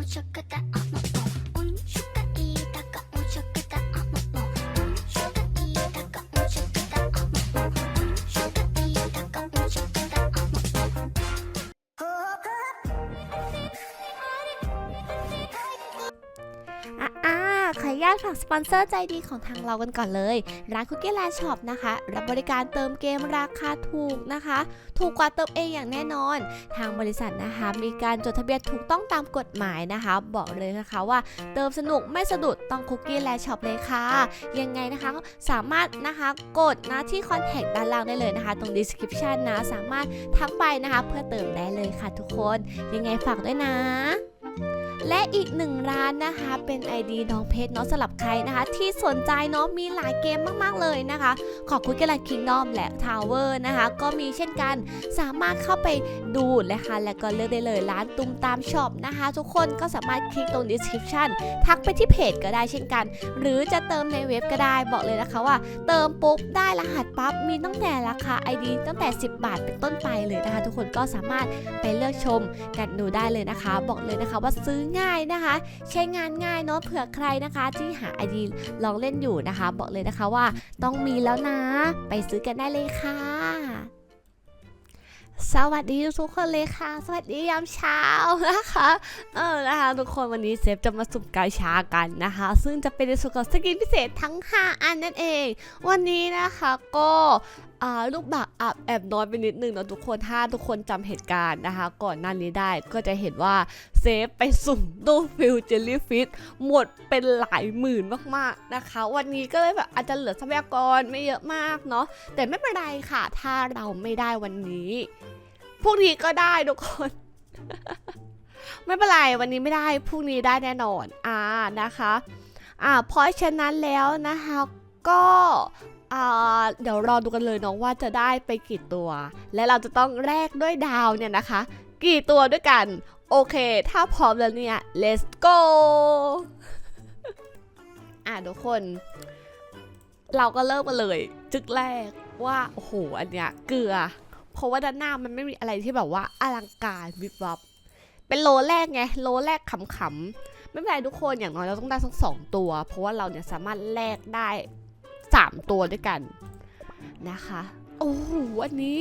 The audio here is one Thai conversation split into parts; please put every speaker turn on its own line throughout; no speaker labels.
おちょく
ฝากสปอนเซอร์ใจดีของทางเรากันก่อนเลย ร้านคุกกี้แลนด์ช็อปนะคะ รับบริการเติมเกมราคาถูกนะคะ ถูกกว่าเติมเองอย่างแน่นอน ทางบริษัทนะคะ มีการจดทะเบียนถูกต้องตามกฎหมายนะคะ บอกเลยนะคะว่าเติมสนุกไม่สะดุดต้องคุกกี้แลนด์ช็อปเลยค่ะ ยังไงนะคะสามารถนะคะกดนะที่คอนแทคด้านล่างได้เลยนะคะ ตรง description นะสามารถทักไปนะคะ เพื่อเติมได้เลยค่ะทุกคน ยังไงฝากด้วยนะ และอีกหนึ่งร้านนะคะ เป็น ID น้องเพชรเนาะสำหรับใครนะคะ ที่สนใจเนาะมีหลายเกมมากๆเลยนะคะ ขอบคุณกันละคิงดอมและทาวเวอร์นะคะ ก็มีเช่นกันสามารถเข้าไปดูนะคะ แล้วก็เลือกได้เลยร้านตุ้มตามช็อปนะคะ ทุกคนก็สามารถคลิกตรง description ทักไปที่เพจก็ได้เช่นกัน หรือจะเติมในเว็บก็ได้บอกเลยนะคะว่า เติมปุ๊บได้รหัสปั๊บมีตั้งแต่ราคา ID ตั้งแต่ 10 บาทเป็นต้นไปเลยนะคะ ทุกคนก็สามารถไปเลือกชมกันดูได้เลยนะคะ บอกเลยนะคะว่าซื้อง่ายนะคะ ใช้งานง่ายเนาะเผื่อใครนะคะที่หาไอดีลองเล่นอยู่นะคะ บอกเลยนะคะว่าต้องมีแล้วนะ ไปซื้อกันได้เลยค่ะ สวัสดีทุกคนเลยค่ะ สวัสดียามเช้านะคะ เออนะคะ ทุกคนวันนี้เซฟจะมาสุ่มกาชากันนะคะ ซึ่งจะเป็นในส่วนของสกินพิเศษทั้ง 5 อันนั่นเอง วันนี้นะคะก็ลูกบักอับแอบน้อยไปนิดนึงเนาะทุกคนถ้าทุกคนจำเหตุการณ์นะคะ ก่อนหน้านี้ได้ก็จะเห็นว่าเซฟไปสุ่มตู้ฟิลเจลลี่ฟิตหมดเป็นหลายหมื่นมากๆนะคะ วันนี้ก็เลยแบบอาจจะเหลือทรัพยากรไม่เยอะมากเนาะแต่ไม่เป็นไรค่ะ ถ้าเราไม่ได้วันนี้ พรุ่งนี้ก็ได้ทุกคน ไม่เป็นไรวันนี้ไม่ได้พรุ่งนี้ได้แน่นอนอ่านะคะอ่าเพราะฉะนั้นแล้วนะคะก็อ่าเดี๋ยวรอดูกันเลยเนาะว่าจะได้ไปกี่ตัว และเราจะต้องแลกด้วยดาวเนี่ยนะคะ กี่ตัวด้วยกัน โอเค ถ้าพร้อมแล้วเนี่ย let's go อะทุกคน เราก็เริ่มกันเลย จึกแรกว่า โอ้โห อันเนี้ยเกลือ เพราะว่าด้านหน้ามันไม่มีอะไรที่แบบว่าอลังการวิบวับเป็นโลแรกไงโลแรกขำๆไม่เป็นไรทุกคนอย่างน้อยเราต้องได้ทั้งสองตัว เพราะว่าเราเนี่ยสามารถแลกได้สามตัวด้วยกันนะคะโอ้โหอันนี้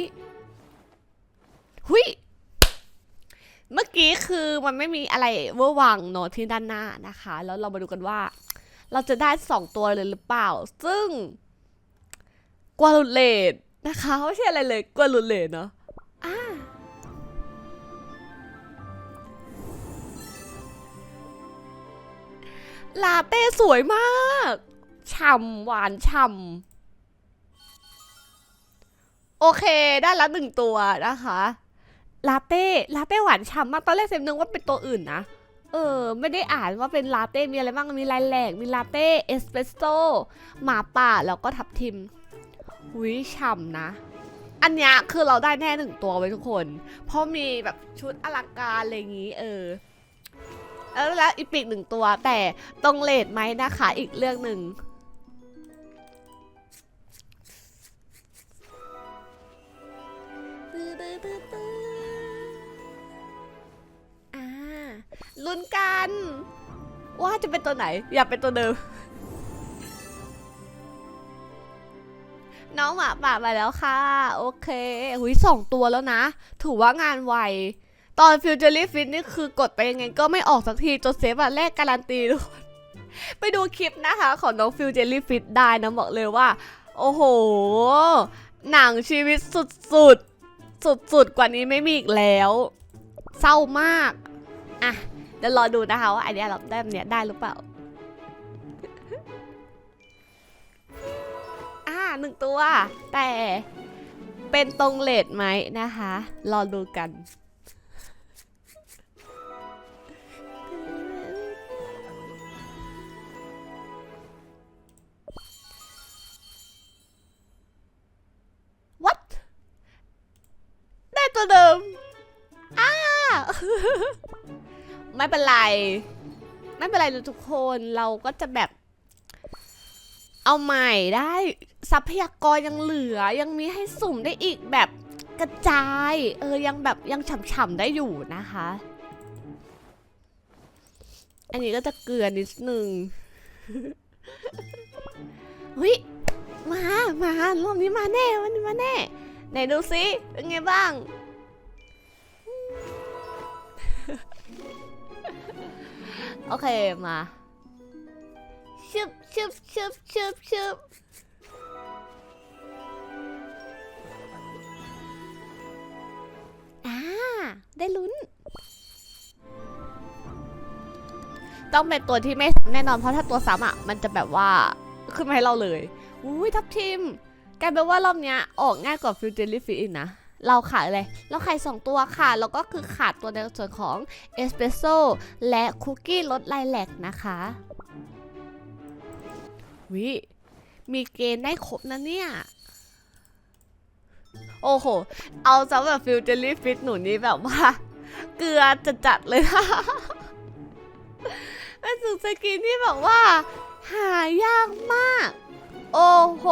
หุยเมื่อกี้คือมันไม่มีอะไรเวอร์วังเนอะที่ด้านหน้านะคะ แล้วเรามาดูกันว่า เราจะได้สองตัวเลยหรือเปล่า ซึ่งกวาลุเลต นะคะไม่ใช่อะไรเลยกวาลุเลตเนาะอ่าลาเต้สวยมากฉ่ำหวานฉ่ำโอเค ได้ละหนึ่งตัวนะคะ ลาเต้ ลาเต้หวานฉ่ำมากตอนแรกเซมนึกว่าเป็นตัวอื่นนะ เออ ไม่ได้อ่านว่าเป็นลาเต้ มีอะไรบ้าง มีลายแหลก มีลาเต้ เอสเปรสโซ่ หมาป่า แล้วก็ทับทิม หุยฉ่ำนะ อันเนี้ยคือเราได้แน่หนึ่งตัวไว้ทุกคน เพราะมีแบบชุดอลังการอะไรอย่างงี้ เออแล้วแล้วอีกปีกหนึ่งตัว แต่ตรงเลดไหมนะคะ อีกเรื่องหนึ่งอะลุ้นกัน ว่าจะเป็นตัวไหน อยากเป็นตัวเดิม น้องหมาป่ามาแล้วค่ะ โอเคหุยสองตัวแล้วนะ ถือว่างานไว ตอนฟิวเจอรี่ฟิตนี่คือกดไปยังไงก็ไม่ออกสักทีจนเซฟอะแรกการันตีทุกคนไปดูคลิปนะคะ ของน้องฟิวเจอรี่ฟิตได้นะบอกเลยว่า โอ้โห หนังชีวิตสุดๆ สุดๆ กว่านี้ไม่มีอีกแล้ว เศร้ามาก อะเดี๋ยวรอดูนะคะว่าไอเดียเราได้แบบเนี้ยได้หรือเปล่า หนึ่งตัว แต่เป็นตรงเลดไหมนะคะ รอดูกัน what ได้ตัวเดิม อ้า ไม่เป็นไร ไม่เป็นไรเลยทุกคน เราก็จะแบบ เอาใหม่ได้ทรัพยากรยังเหลือยังมีให้สุ่มได้อีกแบบกระจาย เออยังแบบยังฉ่ำๆได้อยู่นะคะ อันนี้ก็จะเกลือนิดนึงเฮ้ยมา มารอบนี้มาแน่วันนี้มาแน่ ไหนดูซิเป็นไงบ้าง โอเคมา ชึบชึบชึบชึบชึบอ่า ได้ลุ้น ต้องเป็นตัวที่ไม่แน่นอนเพราะถ้าตัวซ้ำอะ มันจะแบบว่าขึ้นมาให้เราเลยอุ้ยทับทิมกลายเป็นว่ารอบเนี้ยออกง่ายกว่าฟิวเจอรี่ฟิอีกนะเราขายอะไร เราขายสองตัวค่ะ แล้วก็คือขาดตัวในส่วนของเอสเปรสโซ่และคุกกี้รสไลแลกนะคะ วิมีเกณฑ์ได้ครบนะเนี่ย โอ้โห เอาซะแบบฟิวเจอรี่ฟิตหนูนี้แบบว่า เกลือจะจัดๆเลยนะเป็นสุดสกินที่แบบว่า หายากมาก โอ้โห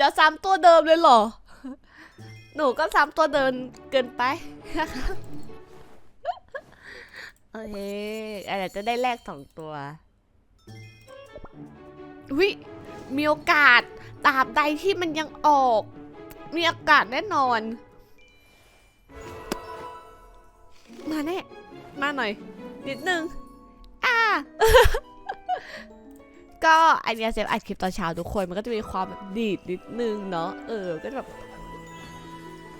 จะซ้ำตัวเดิมเลยเหรอ หนูก็ซ้ำตัวเดิมเกินไปนะคะโอเคอาจจะได้แลกสองตัววิมีโอกาสตราบใดที่มันยังออก มีโอกาสแน่นอน มาแน่ มาหน่อย นิดนึง อ่า ก็อันเนี้ยเซฟอัดคลิปตอนเช้าทุกคนมันก็จะมีความแบบดีดนิดนึงเนาะเออก็แบบ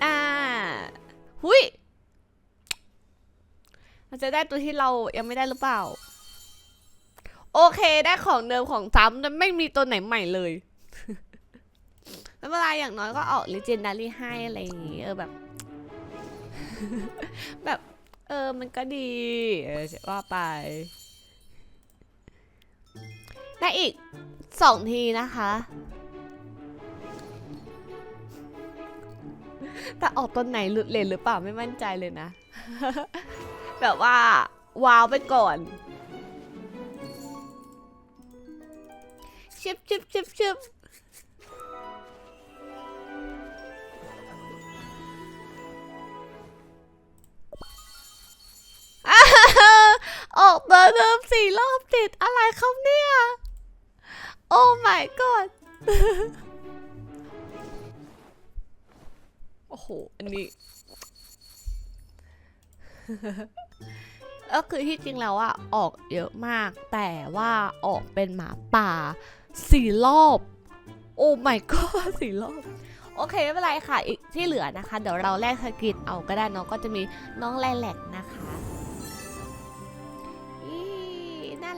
อ่าหุยมันจะได้ตัวที่เรายังไม่ได้หรือเปล่า โอเคได้ของเดิมของซ้ำแต่ไม่มีตัวไหนใหม่เลยไม่เป็นไรอย่างน้อยก็ออก legendary ให้อะไรอย่างงี้เออแบบ แบบ เออมันก็ดีเออว่าไป ได้อีกสองทีนะคะ แต่ออกตัวไหนหลุดเลนหรือเปล่าไม่มั่นใจเลยนะ แบบว่า ว้าวไปก่อน ชิบชิบชิบชิบอออกเบอร์เดิมสี่รอบติดอะไรครับเนี่ย โอ้ my god โอ้โห อันนี้ ก็คือที่จริงแล้วอะออกเยอะมาก แต่ว่าออกเป็นหมาป่าสี่รอบ โอ้ my god สี่รอบโอเคไม่เป็นไรค่ะ อีกที่เหลือนะคะ เดี๋ยวเราแลกสกินเอาก็ได้เน้องก็จะมีน้องไลแลกนะคะ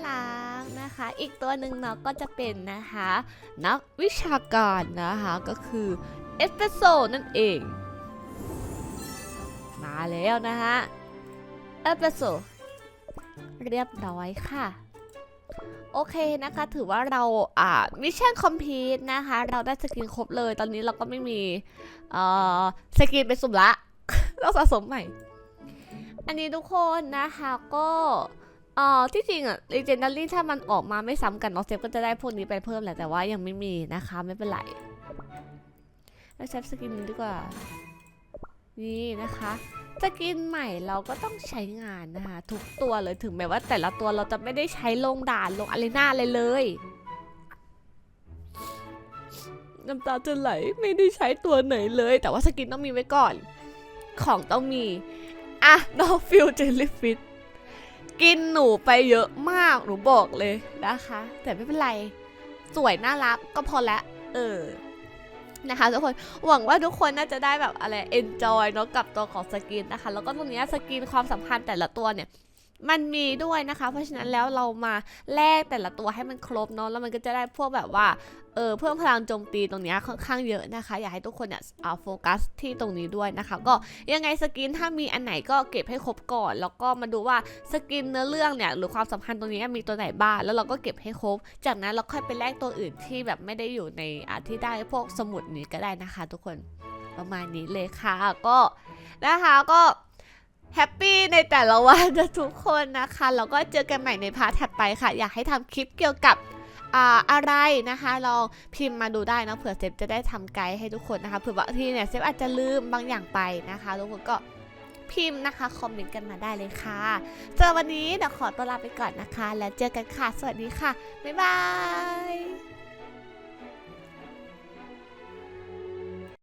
รักนะคะ อีกตัวหนึ่งเนาะก็จะเป็นนะคะนักวิชาการนะคะก็คือเอสเปรสโซนั่นเอง มาแล้วนะคะเอสเปรสโซเรียบร้อยค่ะโอเคนะคะถือว่าเราอ่ามิชชั่นคอมพีทนะคะ เราได้สกินครบเลยตอนนี้เราก็ไม่มีเอ่อสกินไปสุ่มละ เราสะสมใหม่ อันนี้ทุกคนนะคะก็ เอ่อที่จริงอะ Legendary ถ้ามันออกมาไม่ซ้ำกันเนาะเซฟก็จะได้พวกนี้ไปเพิ่มแหละแต่ว่ายังไม่มีนะคะ ไม่เป็นไรเราใช้สกินนี้ดีกว่า นี่นะคะสกินใหม่เราก็ต้องใช้งานนะคะ ทุกตัวเลยถึงแม้ว่าแต่ละตัวเราจะไม่ได้ใช้ลงด่านลงอารีนาเลยเลยน้ำตาจะไหลไม่ได้ใช้ตัวไหนเลย แต่ว่าสกินต้องมีไว้ก่อน ของต้องมี อะนอฟิลเจลลี่ฟิต กินหนูไปเยอะมากหนูบอกเลยนะคะ แต่ไม่เป็นไร สวยน่ารักก็พอละ เออนะคะทุกคนหวังว่าทุกคนน่าจะได้แบบอะไร enjoy เนาะกับตัวของสกินนะคะ แล้วก็ตรงนี้สกินความสัมพันธ์แต่ละตัวเนี่ย มันมีด้วยนะคะ เพราะฉะนั้นแล้วเรามาแลกแต่ละตัวให้มันครบเนาะแล้วมันก็จะได้พวกแบบว่าเออเพิ่มพลังโจมตีตรงเนี้ยค่อนข้างเยอะนะคะ อยากให้ทุกคนเนี่ยเอาโฟกัสที่ตรงนี้ด้วยนะคะ ก็ยังไงสกินถ้ามีอันไหนก็เก็บให้ครบก่อน แล้วก็มาดูว่าสกินเนื้อเรื่องเนี่ยหรือความสัมพันธ์ตรงนี้มีตัวไหนบ้างแล้วเราก็เก็บให้ครบ จากนั้นเราค่อยไปแลกตัวอื่นที่แบบไม่ได้อยู่ในอาที่ได้พวกสมุดนี้ก็ได้นะคะ ทุกคนประมาณนี้เลยค่ะก็นะคะก็ แฮปปี้ในแต่ละวันนะทุกคนนะคะแล้วก็เจอกันใหม่ในพาร์ทถัดไปค่ะ อยากให้ทำคลิปเกี่ยวกับอ่าอะไรนะคะลองพิมพ์มาดูได้นะเผื่อเซฟจะได้ทำไกด์ให้ทุกคนนะคะเผื่อบางทีเนี่ยเซฟอาจจะลืมบางอย่างไปนะคะทุกคนก็พิมพ์นะคะคอมเมนต์กันมาได้เลยค่ะสำหรับวันนี้เดี๋ยวขอตัวลาไปก่อนนะคะ แล้วเจอกันค่ะ สวัสดีค่ะ บ๊ายบาย